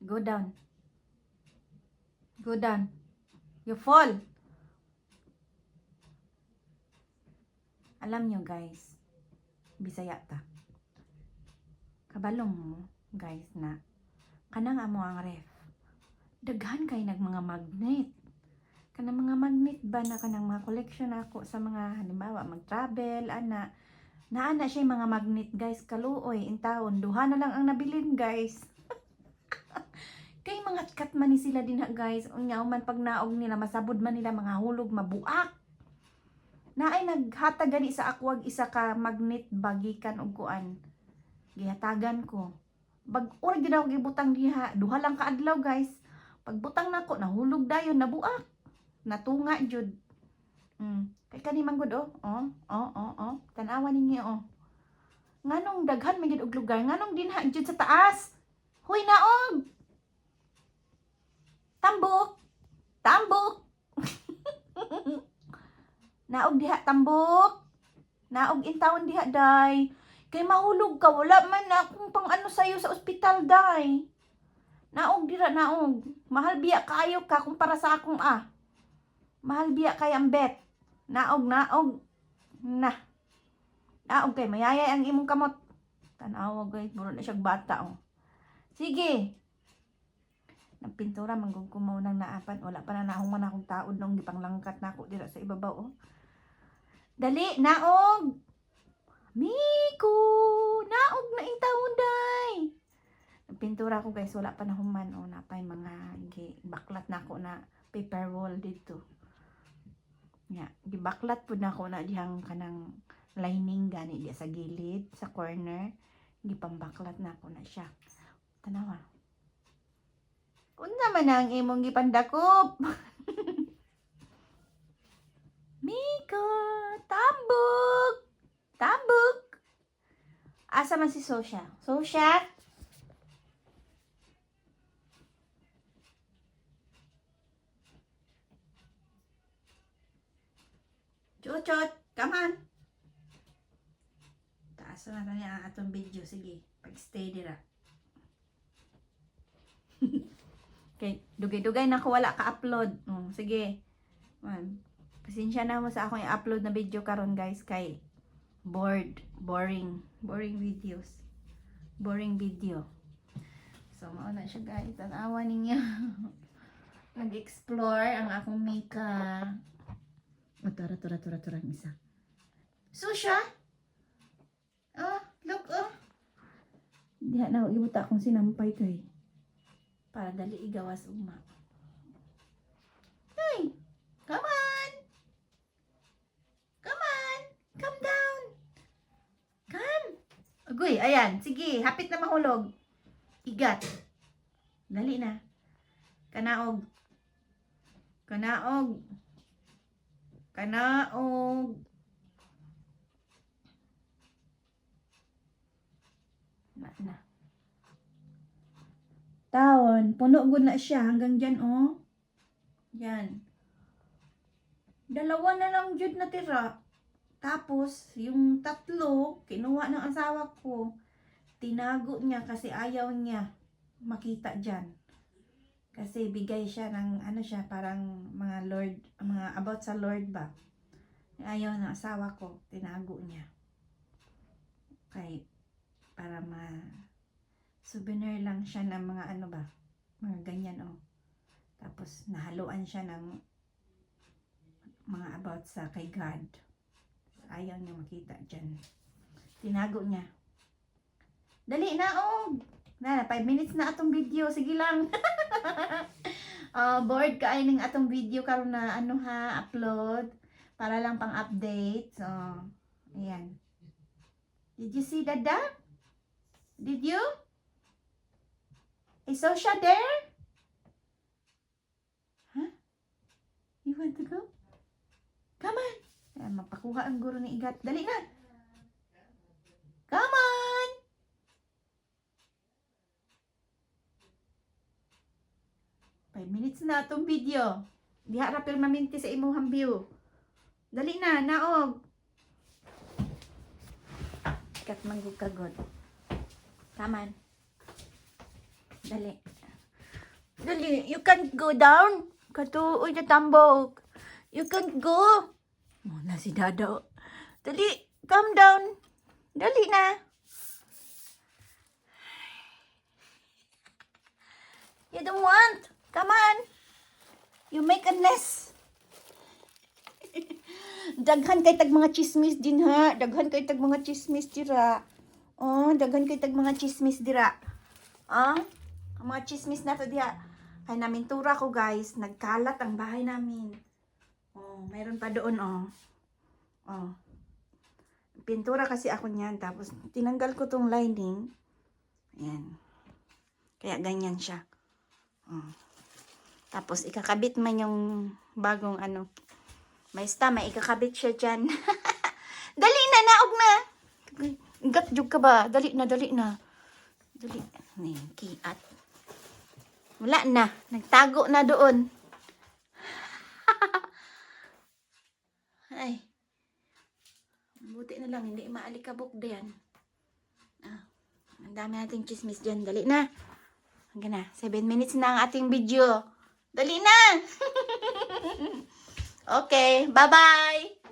Go down. Go down. You fall. Alam nyo guys, bisaya ta. Kabalong mo, guys, na kanang amo ang ref. Daghan kay nag mga magnet. Kanang mga magnet ba na kanang mga collection ako sa mga halimbawa mag-travel, ana. Naana siya yung mga magnet guys, kaluoy, in taon. Duha na lang ang nabilin guys. Kay mga kat man ni sila din ha guys. Unyaw man pag naog nila, masabod man nila mga hulog, mabuak. Naay naghatag gani sa akwag isa ka magnet bagikan og kuan. Gihatagan ko. Bag or gid ako gibutang diha, duha lang ka adlaw guys. Pagbutang nako nahulog dayon nabuak. Natunga jud. Mm. Kay kani man gud oh. Oh, oh, oh, oh. Tanawa ninyo oh. Nganong daghan man gid og lugar, nganong dinha jud sa taas. Hoy naog. Tambok. Tambok. Naog diha tambok. Naog intawon diha day. Kay mahulog ka wala man na akong pang ano sayo sa ospital day. Naog dira naog. Mahal biya kayo ka kumpara sa akong ah. Mahal biya kay ang bet. Naog naog. Na. Naog kay mayayay ang imong kamot. Tanawa guys, muro na siya bata oh. Sige. Nagpintura manggug ko mo nang naapan. Wala pa na nahuman akong taod nung gipanglangkat na ako dira sa ibabaw oh. Dali, naog! Miko! Naog na ing taon, day! Nagpintura ko guys, wala pa na human. O, napay mga gi, baklat na ako na paper wall dito. Nga, gibaklat po na ako na dihang kanang lining gani di sa gilid, sa corner. Gipambaklat na ako na siya. Tanawa. Unsa man ang imong gipandakop? Miko, tambok. Tambok. Asa man si Sosya? Sosya? Chuchot, come on. Taas na na ang atong video. Sige, pag-stay dira. okay, dugay-dugay na ko wala ka-upload. Mm, sige. Man, pasensya na mo sa akong i-upload na video karon guys kay bored, boring, boring videos. Boring video. So, mauna siya guys. Tanawa ninyo. Nag-explore ang akong Mika. Oh, tura, tura, tura, ang isa. Susha? Oh, look, oh. Diha na, ibuta akong sinampay kay. Para dali igawas uma. Hey, come on. Come on. Come down. Come. Agoy, ayan. Sige, hapit na mahulog. Igat. Dali na. Kanaog. Kanaog. Kanaog. Na, na. Taon, puno gud na siya hanggang dyan, oh. Yan. Dalawa na lang jud natira. Tapos, yung tatlo, kinuha ng asawa ko. Tinago niya kasi ayaw niya makita dyan. Kasi bigay siya ng, ano siya, parang mga Lord, mga about sa Lord ba. Ayaw ng asawa ko, tinago niya. Okay, souvenir lang siya ng mga ano ba, mga ganyan oh. Tapos nahaluan siya ng mga about sa kay God. Ayaw niya makita dyan. Tinago niya. Dali na oh! Na, 5 minutes na atong video. Sige lang. uh, bored ka ay ng atong video karon na ano ha, upload. Para lang pang update. So, ayan. Did you see Dada? Did you? Is Sosha there? Huh? You want to go? Come on! Ayan, mapakuha ang guro ni Igat. Dali na! Come on! Five minutes na itong video. Diha ra permanente sa imong view. Dali na, naog. Kat manggug kagod. Come on. Dali. Dali, you can't go down. Katuoy na tambok. You can't go. Oh, si Dado. Dali, calm down. Dali na. You don't want. Come on. You make a nest. daghan kay tag mga chismis din ha. Daghan kay tag mga chismis dira. Oh, daghan kay tag mga chismis dira. Ah, ang mga chismis na to diha. Ay namin tura ko guys, nagkalat ang bahay namin. Oh, mayroon pa doon oh. Oh. Pintura kasi ako niyan tapos tinanggal ko tong lining. Ayan. Kaya ganyan siya. Oh. Tapos ikakabit man yung bagong ano. May sta, may ikakabit siya dyan. dali na, naog na. Gat jug ka ba? Dali na, dali na. Dali. Kiat. Wala na. Nagtago na doon. Ay. Buti na lang, hindi maalikabok din. Ah, ang dami nating chismis dyan. Dali na. Hanggang na. 7 minutes na ang ating video. Dali na! okay, bye-bye!